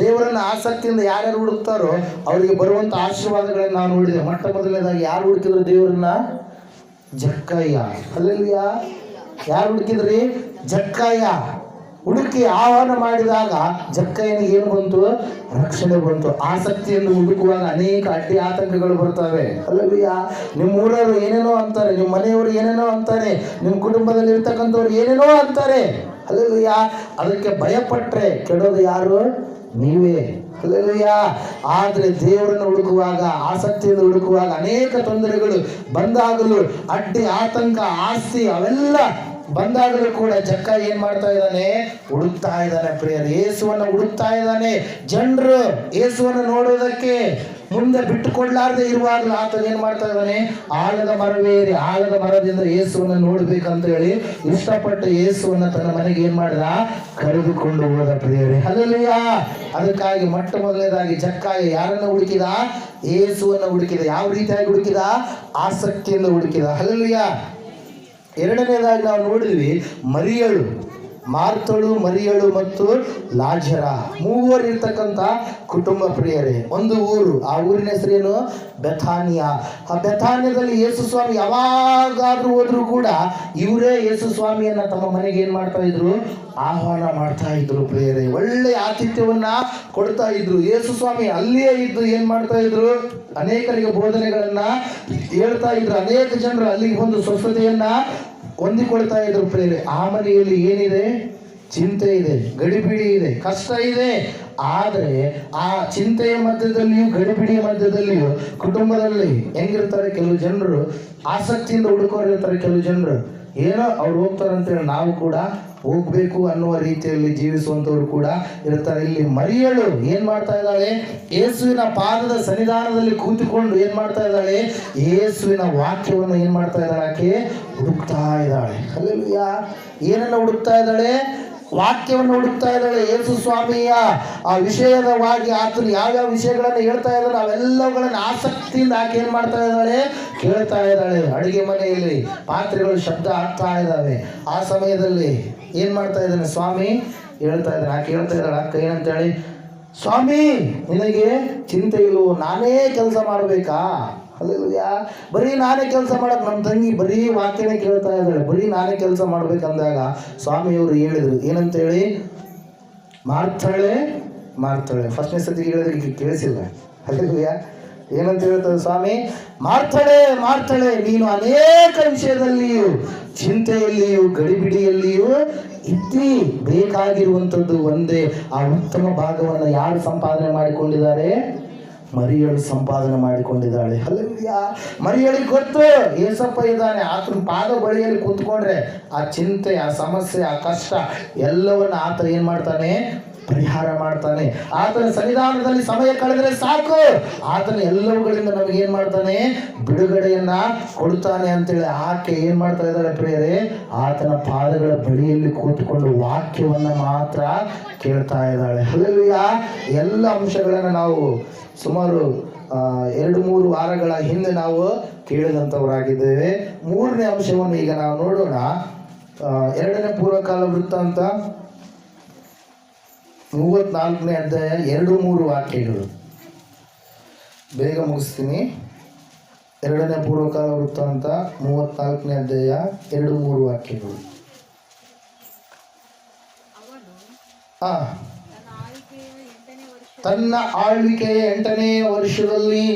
ದೇವರನ್ನ ಆಸಕ್ತಿಯಿಂದ ಯಾರ್ಯಾರು ಹುಡುಕ್ತಾರೋ ಅವರಿಗೆ ಬರುವಂತ ಆಶೀರ್ವಾದಗಳನ್ನ ನಾನು ನೋಡಿದೆ. ಮೊಟ್ಟ ಮೊದಲನೇದಾಗಿ ಯಾರು ಹುಡುಕಿದ್ರು ದೇವರನ್ನ? ಜಕ್ಕಯ್ಯ. ಅಲ್ಲಲ್ಯ ಯಾರು ಹುಡುಕಿದ್ರಿ? ಜಕ್ಕಯ್ಯ. ಹುಡುಕಿ ಆಹ್ವಾನ ಮಾಡಿದಾಗ ಜಕ್ಕಯ್ಯನಿಗೆ ಏನು ಬಂತು? ರಕ್ಷಣೆ ಬಂತು. ಆಸಕ್ತಿಯನ್ನು ಹುಡುಕುವಾಗ ಅನೇಕ ಅಡ್ಡಿ ಆತಂಕಗಳು ಬರ್ತವೆ. ಅಲ್ಲಲ್ಯ ನಿಮ್ಮ ಊರವರು ಏನೇನೋ ಅಂತಾರೆ, ನಿಮ್ಮ ಮನೆಯವರು ಏನೇನೋ ಅಂತಾರೆ, ನಿಮ್ಮ ಕುಟುಂಬದಲ್ಲಿ ಇರ್ತಕ್ಕಂಥವ್ರು ಏನೇನೋ ಅಂತಾರೆ. ಅಲ್ಲಲ್ಯ ಅದಕ್ಕೆ ಭಯಪಟ್ರೆ ಕೆಡೋದು ಯಾರು? ನೀವೇ. ಅಲ್ಲಲ್ಯ ಆದರೆ ದೇವರನ್ನು ಹುಡುಕುವಾಗ, ಆಸಕ್ತಿಯನ್ನು ಹುಡುಕುವಾಗ ಅನೇಕ ತೊಂದರೆಗಳು ಬಂದಾಗಲೂ ಅಡ್ಡಿ, ಆತಂಕ, ಆಸ್ತಿ ಅವೆಲ್ಲ ಬಂದಾಗಲೂ ಕೂಡ ಜಕ್ಕ ಏನ್ ಮಾಡ್ತಾ ಇದ್ದಾನೆ? ಹುಡುಕ್ತಾ ಇದ್ದಾನೆ ಪ್ರಿಯರ್. ಯೇಸುವನ್ನ ಹುಡುಕ್ತಾ ಇದ್ದಾನೆ. ಜನರು ಯೇಸುವನ್ನ ನೋಡೋದಕ್ಕೆ ಮುಂದೆ ಬಿಟ್ಟುಕೊಡ್ಲಾರ್ದೆ ಇರುವಾಗಲೂ ಆತನ ಏನ್ ಮಾಡ್ತಾ ಇದ್ದಾನೆ? ಆಳದ ಮರವೇರಿ ಆಳದ ಮರದಿಂದ ಯೇಸುವನ್ನು ನೋಡ್ಬೇಕಂತ ಹೇಳಿ ಇಷ್ಟಪಟ್ಟ ಯೇಸುವನ್ನ ತನ್ನ ಮನೆಗೆ ಏನ್ ಮಾಡಿದ? ಕರೆದುಕೊಂಡು ಹೋದ ಪ್ರಿಯರೇ. ಅಲ್ಲಲ್ಲಿಯ ಅದಕ್ಕಾಗಿ ಮೊಟ್ಟ ಮೊದಲನೇದಾಗಿ ಜಕ್ಕಾಗಿ ಯಾರನ್ನ ಹುಡುಕಿದ? ಯೇಸುವನ್ನ ಹುಡುಕಿದ. ಯಾವ ರೀತಿಯಾಗಿ ಹುಡುಕಿದ? ಆಸಕ್ತಿಯಿಂದ ಹುಡುಕಿದ. ಅಲ್ಲಲ್ಲಿಯ ಎರಡನೇದಾಗಿ ನಾವು ನೋಡಿದ್ವಿ ಮರಿಯಳು. ಮಾರ್ತಳು, ಮರಿಯಳು ಮತ್ತು ಲಾಜರ. ಮೂವರು ಇರ್ತಕ್ಕಂಥ ಕುಟುಂಬ ಪ್ರಿಯರೇ, ಒಂದು ಊರು. ಆ ಊರಿನ ಹೆಸರೇನು? ಬೆಥಾನಿಯಾ. ಆ ಬೆಥಾನಿಯಾದಲ್ಲಿ ಯೇಸು ಸ್ವಾಮಿ ಯಾವಾಗಾದ್ರೂ ಹೋದ್ರು ಕೂಡ ಇವರೇ ಯೇಸು ಸ್ವಾಮಿಯನ್ನ ತಮ್ಮ ಮನೆಗೆ ಏನ್ ಮಾಡ್ತಾ ಇದ್ರು? ಆಹ್ವಾನ ಮಾಡ್ತಾ ಇದ್ರು ಪ್ರಿಯರೇ. ಒಳ್ಳೆ ಆತಿಥ್ಯವನ್ನ ಕೊಡ್ತಾ ಇದ್ರು. ಯೇಸು ಸ್ವಾಮಿ ಅಲ್ಲಿಯೇ ಇದ್ದು ಏನ್ ಮಾಡ್ತಾ ಇದ್ರು? ಅನೇಕರಿಗೆ ಬೋಧನೆಗಳನ್ನ ಹೇಳ್ತಾ ಇದ್ರು. ಅನೇಕ ಜನರು ಅಲ್ಲಿಗೆ ಬಂದು ಸ್ವಸ್ಥತೆಯನ್ನ ಹೊಂದಿಕೊಳ್ತಾ ಇದ್ರು ಪ್ರೇರೆ ಆ ಮನೆಯಲ್ಲಿ ಏನಿದೆ? ಚಿಂತೆ ಇದೆ, ಗಡಿಬಿಡಿ ಇದೆ, ಕಷ್ಟ ಇದೆ. ಆದರೆ ಆ ಚಿಂತೆಯ ಮಧ್ಯದಲ್ಲಿಯೂ, ಗಡಿಬಿಡಿಯ ಮಧ್ಯದಲ್ಲಿಯೂ ಕುಟುಂಬದಲ್ಲಿ ಹೆಂಗಿರ್ತಾರೆ ಕೆಲವು ಜನರು? ಆಸಕ್ತಿಯಿಂದ ಹುಡುಕೋರು ಇರ್ತಾರೆ ಕೆಲವು ಜನರು. ಏನೋ ಅವ್ರು ಹೋಗ್ತಾರೆ ಅಂತೇಳಿ ನಾವು ಕೂಡ ಹೋಗ್ಬೇಕು ಅನ್ನುವ ರೀತಿಯಲ್ಲಿ ಜೀವಿಸುವಂತವ್ರು ಕೂಡ ಇರ್ತಾರೆ. ಇಲ್ಲಿ ಮರಿಯಳು ಏನ್ ಮಾಡ್ತಾ ಇದ್ದಾಳೆ? ಯೇಸುವಿನ ಪಾದದ ಸನ್ನಿಧಾನದಲ್ಲಿ ಕೂತುಕೊಂಡು ಏನ್ ಮಾಡ್ತಾ ಇದ್ದಾಳೆ? ಯೇಸುವಿನ ವಾಕ್ಯವನ್ನು ಏನ್ ಮಾಡ್ತಾ ಇದ್ದಾಳೆ? ಆಕೆ ಹುಡುಕ್ತಾ ಇದ್ದಾಳೆ. ಅಲ್ಲೆಲ್ಲೂಯ್ಯ ಏನನ್ನ ಹುಡುಕ್ತಾ ಇದ್ದಾಳೆ? ವಾಕ್ಯವನ್ನು ಹುಡುಕ್ತಾ ಇದ್ದಾಳೆ ಯೇಸು ಸ್ವಾಮಿಯ, ಆ ವಿಷಯದವಾಗಿ ಆತನು ಯಾವ್ಯಾವ ವಿಷಯಗಳನ್ನು ಹೇಳ್ತಾ ಇದ್ದಾನೆ ಅವೆಲ್ಲವುಗಳನ್ನು ಆಸಕ್ತಿಯಿಂದ ಆಕೆ ಏನ್ ಮಾಡ್ತಾ ಇದ್ದಾಳೆ? ಕೇಳ್ತಾ ಇದ್ದಾಳೆ. ಅಡುಗೆ ಮನೆಯಲ್ಲಿ ಪಾತ್ರೆಗಳು ಶಬ್ದ ಆಗ್ತಾ ಇದ್ದಾವೆ. ಆ ಸಮಯದಲ್ಲಿ ಏನ್ ಮಾಡ್ತಾ ಇದ್ದಾನೆ ಸ್ವಾಮಿ? ಹೇಳ್ತಾ ಇದ್ದಾನೆ. ಆಕೆ ಹೇಳ್ತಾ ಇದ್ದಾಳೆ, ಅಕ್ಕ, ಏನಂತೇಳಿ? ಸ್ವಾಮಿ, ನಿನಗೆ ಚಿಂತೆ ಇಲ್ವೋ ನಾನೇ ಕೆಲಸ ಮಾಡಬೇಕಾ? ಅಲ್ಲಲ್ಯ ಬರೀ ನಾನೇ ಕೆಲಸ ಮಾಡಕ್ ನಮ್ಮ ತಂಗಿ ಬರೀ ವಾಕ್ಯನೇ ಕೇಳ್ತಾ ಇದ್ದಾಳೆ. ಬರೀ ನಾನೇ ಕೆಲಸ ಮಾಡ್ಬೇಕಂದಾಗ ಸ್ವಾಮಿಯವರು ಹೇಳಿದ್ರು. ಏನಂತೇಳಿ? ಮಾಡ್ತಾಳೆ ಮಾಡ್ತಾಳೆ. ಫಸ್ಟ್ನೇ ಸತಿ ಹೇಳಿದ್ರೆ ಈಗ ಕೇಳಿಸಿಲ್ಲ. ಅಲ್ಲಲ್ಯ ಏನಂತ ಹೇಳ್ತದೆ ಸ್ವಾಮಿ? ಮಾಡ್ತಾಳೆ ಮಾಡ್ತಾಳೆ. ನೀನು ಅನೇಕ ವಿಷಯದಲ್ಲಿಯೂ, ಚಿಂತೆಯಲ್ಲಿಯೂ, ಗಡಿಬಿಡಿಯಲ್ಲಿಯೂ ಇದ್ದಿ. ಬೇಕಾಗಿರುವಂಥದ್ದು ಒಂದೇ. ಆ ಉತ್ತಮ ಭಾಗವನ್ನು ಯಾರು ಸಂಪಾದನೆ ಮಾಡಿಕೊಂಡಿದ್ದಾರೆ? ಮರಿಯಳು ಸಂಪಾದನೆ ಮಾಡಿಕೊಂಡಿದ್ದಾಳೆ. ಅಲ್ಲಿಯ ಮರಿಯಳಿಗೆ ಗೊತ್ತು, ಏಸಪ್ಪ ಇದ್ದಾನೆ. ಆತನ ಪಾದ ಬಳಿಯಲ್ಲಿ ಕೂತ್ಕೊಂಡ್ರೆ ಆ ಚಿಂತೆ, ಆ ಸಮಸ್ಯೆ, ಆ ಕಷ್ಟ ಎಲ್ಲವನ್ನ ಆತ ಏನ್ ಮಾಡ್ತಾನೆ? ಪರಿಹಾರ ಮಾಡ್ತಾನೆ. ಆತನ ಸನ್ನಿಧಾನದಲ್ಲಿ ಸಮಯ ಕಳೆದರೆ ಸಾಕು. ಆತನ ಎಲ್ಲವುಗಳಿಂದ ನಮಗೆ ಏನ್ ಮಾಡ್ತಾನೆ? ಬಿಡುಗಡೆಯನ್ನ ಕೊಡ್ತಾನೆ ಅಂತೇಳಿ ಆಕೆ ಏನ್ ಮಾಡ್ತಾ ಇದ್ದಾಳೆ ಪ್ರೇರೆ ಆತನ ಪಾದಗಳ ಬಳಿಯಲ್ಲಿ ಕೂತ್ಕೊಂಡು ವಾಕ್ಯವನ್ನ ಮಾತ್ರ ಕೇಳ್ತಾ ಇದ್ದಾಳೆ. ಅಲ್ಲಲ್ಯ ಎಲ್ಲ ಅಂಶಗಳನ್ನ ನಾವು ಸುಮಾರು ಎರಡು, ಮೂರು ವಾರಗಳ ಹಿಂದೆ ನಾವು ಕೇಳಿದಂಥವರಾಗಿದ್ದೇವೆ. ಮೂರನೇ ಅಂಶವನ್ನು ಈಗ ನಾವು ನೋಡೋಣ. ಎರಡನೇ ಪೂರ್ವಕಾಲ ವೃತ್ತ ಮೂವತ್ನಾಲ್ಕನೇ ಅಧ್ಯಾಯ ಎರಡು ಮೂರು ವಾಕ್ಯಗಳು ಬೇಗ ಮುಗಿಸ್ತೀನಿ. ಎರಡನೇ ಪೂರ್ವಕಾಲ ವೃತ್ತ ಅಂತ ಮೂವತ್ನಾಲ್ಕನೇ ಅಧ್ಯಾಯ ಎರಡು ಮೂರು ವಾಕ್ಯಗಳು ಹಾಂ ತನ್ನ ಆಳ್ವಿಕೆಯ ಎಂಟನೇ ವರ್ಷದಲ್ಲಿ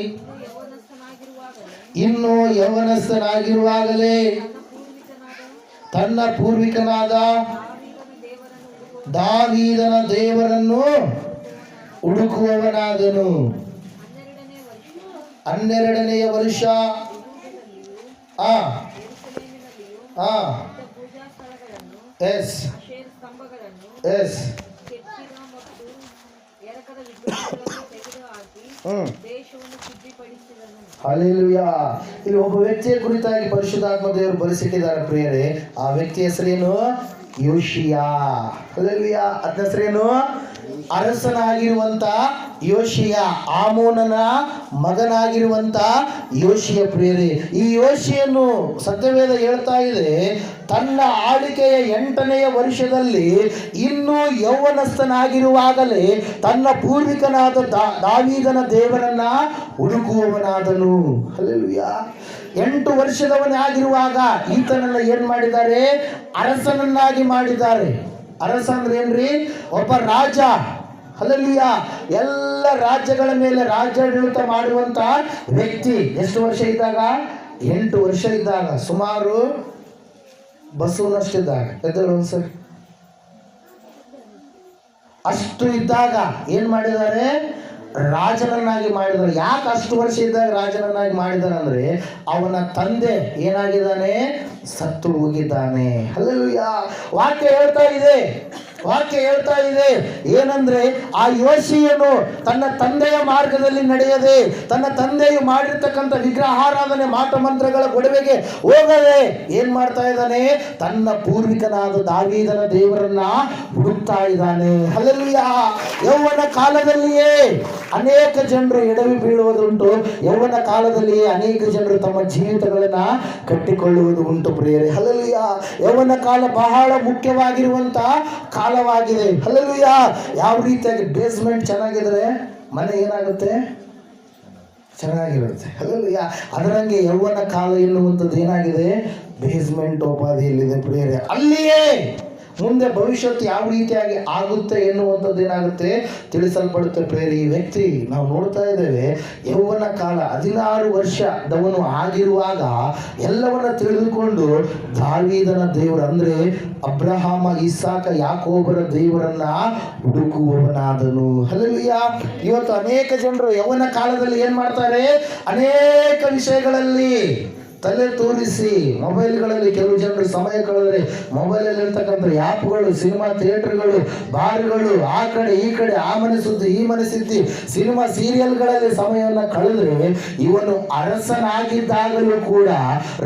ಇನ್ನೂ ಯವನಸ್ಥನಾಗಿರುವಾಗಲೇ ತನ್ನ ಪೂರ್ವಿಕನಾದ ದಾವೀದನ ದೇವರನ್ನು ಹುಡುಕುವವನಾದನು. ಹನ್ನೆರಡನೆಯ ವರ್ಷ. ಆ ಆ, ಎಸ್ ಎಸ್. ಹಾಲೆಲೂಯ ಇಲ್ಲಿ ಒಬ್ಬ ವ್ಯಕ್ತಿಯ ಕುರಿತಾಗಿ ಪರಿಶುದ್ಧಾತ್ಮ ದೇವರು ಬರೆಸಿಟ್ಟಿದ್ದಾರೆ ಪ್ರಿಯರೇ. ಆ ವ್ಯಕ್ತಿ ಹೆಸರೇನು? ಯೋಶಿಯಾ ಅದ್ನ ಹೆಸರೇನು? ಅರಸನಾಗಿರುವಂತ ಯೋಶಿಯ ಆಮೋನನ ಮಗನಾಗಿರುವಂತ ಯೋಶಿಯ ಪ್ರಿಯರೇ. ಈ ಯೋಶಿಯನ್ನು ಸತ್ಯವೇದ ಹೇಳ್ತಾ ಇದೆ, ತನ್ನ ಆಳಿಕೆಯ ಎಂಟನೆಯ ವರ್ಷದಲ್ಲಿ ಇನ್ನೂ ಯೌವನಸ್ಥನಾಗಿರುವಾಗಲೇ ತನ್ನ ಪೂರ್ವಿಕನಾದ ದಾವೀದನ ದೇವರನ್ನ ಹುಡುಕುವವನಾದನು. ಅಲ್ಲೆಲುಯ್ಯ ಎಂಟು ವರ್ಷದವನೇ ಆಗಿರುವಾಗ ಈತನನ್ನ ಏನ್ ಮಾಡಿದ್ದಾರೆ? ಅರಸನನ್ನಾಗಿ ಮಾಡಿದ್ದಾರೆ. ಅರಸ ಅಂದ್ರೆ ಏನ್ರಿ? ಒಬ್ಬ ರಾಜ. ಅಲ್ಲಿಯ ಎಲ್ಲ ರಾಜ್ಯಗಳ ಮೇಲೆ ರಾಜ್ಯಾಡಳಿತ ಮಾಡುವಂತ ವ್ಯಕ್ತಿ. ಎಷ್ಟು ವರ್ಷ ಇದ್ದಾಗ? ಎಂಟು ವರ್ಷ ಇದ್ದಾಗ. ಸುಮಾರು ಬಸವನಷ್ಟಿದ್ದಾಗ. ಸರ್? ಅಷ್ಟು ಇದ್ದಾಗ ಏನ್ ಮಾಡಿದ್ದಾರೆ? ರಾಜನನ್ನಾಗಿ ಮಾಡಿದ್ರು ಯಾಕೆ ಅಷ್ಟು ವರ್ಷ ಇದ್ದಾಗ ರಾಜನನ್ನಾಗಿ ಮಾಡಿದ್ದಾರೆ ಅಂದ್ರೆ ಅವನ ತಂದೆ ಏನಾಗಿದ್ದಾನೆ? ಸತ್ತು ಹೋಗಿದ್ದಾನೆ ಅಲ್ಲ ವಾಕ್ಯ ಹೇಳ್ತಾ ಇದೆ. ವಾಕ್ಯ ಹೇಳ್ತಾ ಇದೆ. ಏನಂದ್ರೆ ಆ ಯೋಶಿಯನು ತನ್ನ ತಂದೆಯ ಮಾರ್ಗದಲ್ಲಿ ನಡೆಯದೆ, ತನ್ನ ತಂದೆಯು ಮಾಡಿರ್ತಕ್ಕಂಥ ವಿಗ್ರಹಾರಾಧನೆ ಮಾತ ಮಂತ್ರಗಳ ಗೊಡವೆಗೆ ಹೋಗದೆ ಏನ್ ಮಾಡ್ತಾ ಇದ್ದಾನೆ? ತನ್ನ ಪೂರ್ವಿಕನಾದ ದಾವೀದನ ದೇವರನ್ನ ಹುಡುಕ್ತಾ ಇದ್ದಾನೆ. ಅಲ್ಲಲ್ಲಿಯ ಯೌವನ ಕಾಲದಲ್ಲಿಯೇ ಅನೇಕ ಜನರು ಎಡವಿ ಬೀಳುವುದುಂಟು. ಯೌವನ ಕಾಲದಲ್ಲಿಯೇ ಅನೇಕ ಜನರು ತಮ್ಮ ಜೀವಿತಗಳನ್ನ ಕಟ್ಟಿಕೊಳ್ಳುವುದು ಉಂಟು ಪ್ರಿಯರೇ. ಅಲ್ಲಲ್ಲಿಯ ಯೌವನ ಕಾಲ ಬಹಳ ಮುಖ್ಯವಾಗಿರುವಂತ ಕಾಲವಾಗಿದೆ ಹಲಲಿಯ ಯಾವ ರೀತಿಯಾಗಿ ಬೇಸ್ಮೆಂಟ್ ಚೆನ್ನಾಗಿದ್ರೆ ಮನೆ ಏನಾಗುತ್ತೆ? ಚೆನ್ನಾಗಿರುತ್ತೆ ಹಲಲಿಯ ಅದರಂಗೆ ಯೌವನ ಕಾಲ ಎನ್ನುವಂಥದ್ದು ಏನಾಗಿದೆ? ಬೇಸ್ಮೆಂಟ್ ಉಪಾಧಿಯಲ್ಲಿದೆ ಪ್ರಿಯರೇ. ಅಲ್ಲಿಯೇ ಮುಂದೆ ಭವಿಷ್ಯತ್ತು ಯಾವ ರೀತಿಯಾಗಿ ಆಗುತ್ತೆ ಎನ್ನುವಂಥದ್ದು ಏನಾಗುತ್ತೆ ತಿಳಿಸಲ್ಪಡುತ್ತೆ ಪ್ರೇರಿ ಈ ವ್ಯಕ್ತಿ ನಾವು ನೋಡ್ತಾ ಇದ್ದೇವೆ, ಯೌವನ ಕಾಲ ಹದಿನಾರು ವರ್ಷದವನು ಆಗಿರುವಾಗ ಎಲ್ಲವನ್ನ ತಿಳಿದುಕೊಂಡು ದಾವೀದನ ದೇವರು ಅಂದ್ರೆ ಅಬ್ರಹಾಮ, ಇಸಾಕ, ಯಾಕೋಬರ ದೇವರನ್ನ ಹುಡುಕುವವನಾದನು. ಹಲವಿಯ ಇವತ್ತು ಅನೇಕ ಜನರು ಯೌವನ ಕಾಲದಲ್ಲಿ ಏನ್ ಮಾಡ್ತಾರೆ? ಅನೇಕ ವಿಷಯಗಳಲ್ಲಿ ತಲೆ ತೋರಿಸಿ. ಮೊಬೈಲ್ಗಳಲ್ಲಿ ಕೆಲವು ಜನರು ಸಮಯ ಕಳೆದರೆ ಮೊಬೈಲಲ್ಲಿ ಇರ್ತಕ್ಕಂಥ ಆ್ಯಪ್ಗಳು ಸಿನಿಮಾ ಥಿಯೇಟರ್ಗಳು, ಬಾರ್ಗಳು, ಆ ಕಡೆ ಈ ಕಡೆ, ಆ ಮನಸ್ಸಿದ್ದು ಸುದ್ದಿ ಈ ಮನೆ ಸುದ್ದಿ ಸಿನಿಮಾ ಸೀರಿಯಲ್ಗಳಲ್ಲಿ ಸಮಯವನ್ನು ಕಳೆದ್ರೆ ಇವನು ಅರಸನಾಗಿದ್ದಾಗಲೂ ಕೂಡ,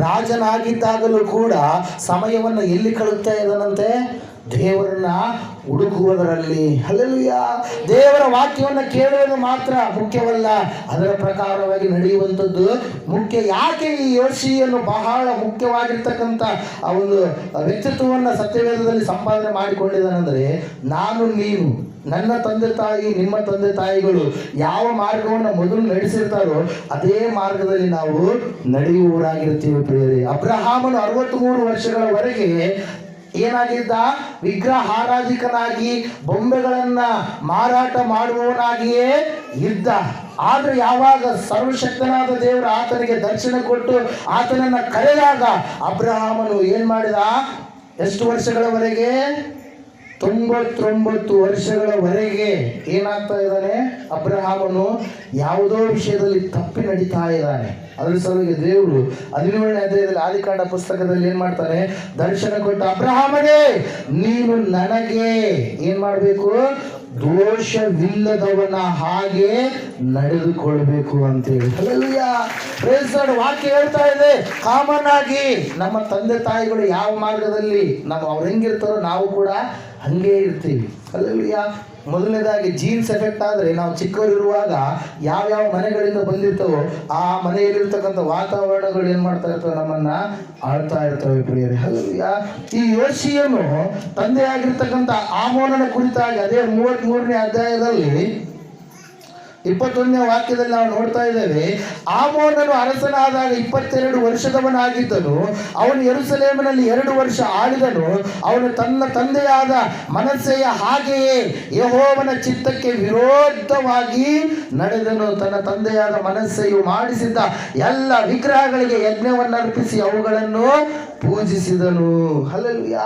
ರಾಜನಾಗಿದ್ದಾಗಲೂ ಕೂಡ ಸಮಯವನ್ನು ಎಲ್ಲಿ ಕಳುತ್ತಾ ಇದ್ದಾನಂತೆ? ದೇವರನ್ನ ಹುಡುಕುವುದರಲ್ಲಿ ಅಲ್ಲೆಲುಯ್ಯ ದೇವರ ವಾಕ್ಯವನ್ನು ಕೇಳುವುದು ಮಾತ್ರ ಮುಖ್ಯವಲ್ಲ. ಅದರ ಪ್ರಕಾರವಾಗಿ ನಡೆಯುವಂಥದ್ದು ಮುಖ್ಯ. ಯಾಕೆ ಈ ಯೋಶಿಯನ್ನು ಬಹಳ ಮುಖ್ಯವಾಗಿರ್ತಕ್ಕಂಥ ಆ ಒಂದು ವ್ಯಕ್ತಿತ್ವವನ್ನು ಸತ್ಯವೇದದಲ್ಲಿ ಸಂಪಾದನೆ ಮಾಡಿಕೊಂಡಿದ್ದಾನೆಂದರೆ, ನಾನು, ನೀನು, ನನ್ನ ತಂದೆ ತಾಯಿ, ನಿಮ್ಮ ತಂದೆ ತಾಯಿಗಳು ಯಾವ ಮಾರ್ಗವನ್ನು ಮೊದಲು ನಡೆಸಿರ್ತಾರೋ ಅದೇ ಮಾರ್ಗದಲ್ಲಿ ನಾವು ನಡೆಯುವವರಾಗಿರ್ತೀವಿ ಪ್ರಿಯರೇ. ಅಬ್ರಹಾಮನು ಅರವತ್ತ್ಮೂರು ವರ್ಷಗಳವರೆಗೆ ಏನಾಗಿದ್ದ? ವಿಗ್ರಹಾರಾಧಿಕನಾಗಿ ಬೊಂಬೆಗಳನ್ನ ಮಾರಾಟ ಮಾಡುವವನಾಗಿಯೇ ಇದ್ದ. ಆದ್ರೆ ಯಾವಾಗ ಸರ್ವಶಕ್ತನಾದ ದೇವರು ಆತನಿಗೆ ದರ್ಶನ ಕೊಟ್ಟು ಆತನನ್ನ ಕರೆದಾಗ ಅಬ್ರಹಾಮನು ಏನ್ ಮಾಡಿದ? ಎಷ್ಟು ವರ್ಷಗಳವರೆಗೆ? ತೊಂಬತ್ತೊಂಬತ್ತು ವರ್ಷಗಳವರೆಗೆ ಏನಾಗ್ತಾ ಇದ್ದಾನೆ ಅಬ್ರಹಾಮನು? ಯಾವುದೋ ವಿಷಯದಲ್ಲಿ ತಪ್ಪಿ ನಡೀತಾ ಇದ್ದಾನೆ. ಅದ್ರ ಸಲುವಾಗಿ ದೇವರು ಹದಿನೇಳನೇ ಅಧ್ಯಾಯದಲ್ಲಿ ಆದಿಕಾಂಡ ಪುಸ್ತಕದಲ್ಲಿ ಏನ್ ಮಾಡ್ತಾನೆ? ದರ್ಶನ ಕೊಟ್ಟ ಅಬ್ರಹಾಮನೇ, ನೀನು ನನಗೆ ಏನ್ ಮಾಡಬೇಕು? ದೋಷವಿಲ್ಲದವನ ಹಾಗೆ ನಡೆದುಕೊಳ್ಬೇಕು ಅಂತೇಳಿ. ವಾಕ್ಯ ಹೇಳ್ತಾ ಇದೆ. ಕಾಮನ್ ಆಗಿ ನಮ್ಮ ತಂದೆ ತಾಯಿಗಳು ಯಾವ ಮಾರ್ಗದಲ್ಲಿ ನಾವು ಅವ್ರು ಹೆಂಗಿರ್ತಾರೋ ನಾವು ಕೂಡ ಹಂಗೆ ಇರ್ತೀವಿ. ಅಲ್ಲಲ್ಯ ಮೊದಲನೇದಾಗಿ ಜೀನ್ಸ್ ಎಫೆಕ್ಟ್ ಆದರೆ ನಾವು ಚಿಕ್ಕವರಿರುವಾಗ ಯಾವ್ಯಾವ ಮನೆಗಳಿಂದ ಬಂದಿರ್ತವೋ ಆ ಮನೆಯಲ್ಲಿರ್ತಕ್ಕಂಥ ವಾತಾವರಣಗಳು ಏನು ಮಾಡ್ತಾ ಇರ್ತವೆ ನಮ್ಮನ್ನ ಆಳ್ತಾ ಇರ್ತವೆ ಪ್ರಿಯರೇ. ಅಲ್ಲಿಯ ಈ ಯೋಶಿಯನ್ನು ತಂದೆಯಾಗಿರ್ತಕ್ಕಂಥ ಆಮೋನನ ಕುರಿತಾಗಿ ಅದೇ ಮೂವತ್ತ್ ಮೂರನೇ ಅಧ್ಯಾಯದಲ್ಲಿ ಇಪ್ಪತ್ತೊಂದನೇ ವಾಕ್ಯದಲ್ಲಿ ನಾವು ನೋಡ್ತಾ ಇದ್ದೇವೆ, ಆಮೋನನು ಅರಸನಾದಾಗ ಇಪ್ಪತ್ತೆರಡು ವರ್ಷದವನಾಗಿದ್ದನು, ಅವನು ಎರುಸಲೇಮನಲ್ಲಿ ಎರಡು ವರ್ಷ ಆಳಿದನು, ಅವನು ತನ್ನ ತಂದೆಯಾದ ಮನಸ್ಸೆಯ ಹಾಗೆಯೇ ಯಹೋವನ ಚಿತ್ತಕ್ಕೆ ವಿರೋಧವಾಗಿ ನಡೆದನು, ತನ್ನ ತಂದೆಯಾದ ಮನಸ್ಸೆಯು ಮಾಡಿಸಿದ್ದ ಎಲ್ಲ ವಿಗ್ರಹಗಳಿಗೆ ಯಜ್ಞವನ್ನು ಅರ್ಪಿಸಿ ಅವುಗಳನ್ನು ಪೂಜಿಸಿದನು. ಹಲಲುಯ